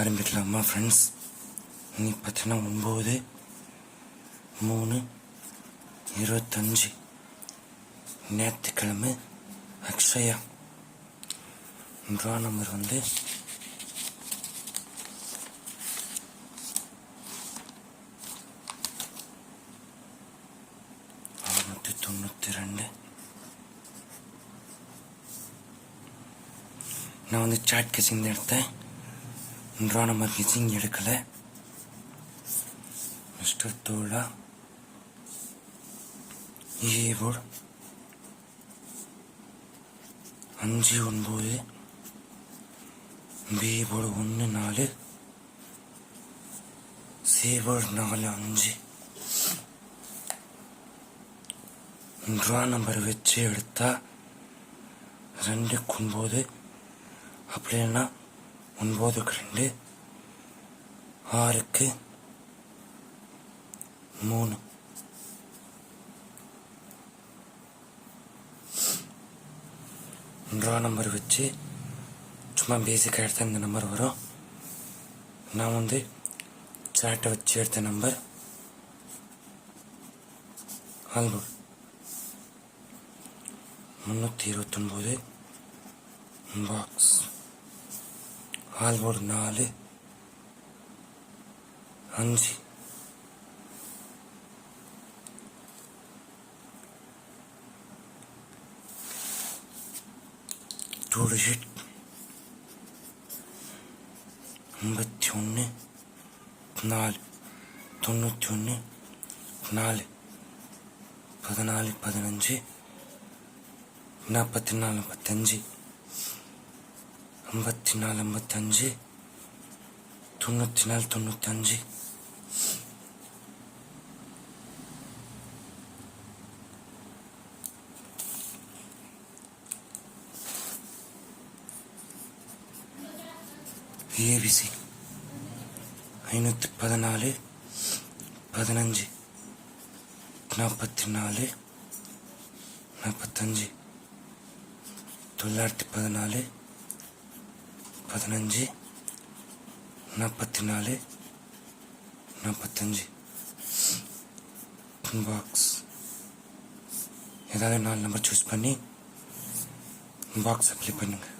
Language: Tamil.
ஆரம்பிக்கலாமா ஃப்ரெண்ட்ஸ் இன்னைக்கு பார்த்தீங்கன்னா ஒம்பது மூணு இருபத்தஞ்சி. ஞாயிற்றுக்கிழமை அக்ஷயா. ட்ரா நம்பர் வந்து அறுநூற்றி தொண்ணூற்றி ரெண்டு. நான் வந்து சாட் கசிங் எடுத்தேன். ட்ரா நம்பர் கிச்சிங் எடுக்கலை. மிஸ்டர் தோலா ஏ போர்டு அஞ்சு ஒன்பது பி போர்டு ஒன்று நாலு சி போர்டு நாலு அஞ்சு. ட்ரா நம்பர் வச்சு எடுத்தா ரெண்டுக்கு ஒன்பது அப்படின்னா ஒன்பதுக்கு ரெண்டு ஆறுக்கு மூணு. ட்ரா நம்பர் வச்சு சும்மா பேசிக்காக எடுத்த இந்த நம்பர் வரும். நான் வந்து சாட்டை வச்சு எடுத்த நம்பர் ஆல்போர்ட் முந்நூற்றி இருபத்தொன்போது பாக்ஸ் ஆல்போர்டு நாலு. அஞ்சு. டூ டிஜிட் ஐம்பத்தி ஒன்று நாலு. தொண்ணூற்றி ஒன்று நாலு. பதினாலு பதினஞ்சு. நாற்பத்தி நாலு முப்பத்தஞ்சு ஐம்பத்தி நாலு ஐம்பத்தஞ்சு தொண்ணூற்றி நாலு தொண்ணூத்தஞ்சு ஏபிசி ஐநூற்றி பதினாலு பதினஞ்சு. நாற்பத்தி நாலு நாற்பத்தஞ்சு. தொள்ளாயிரத்தி பதினாலு பதினஞ்சு நாற்பத்தி நாலு நாற்பத்தஞ்சு. பாக்ஸ் ஏதாவது நாலு நம்பர் சூஸ் பண்ணி பாக்ஸ் அப்ளை பண்ணுங்கள்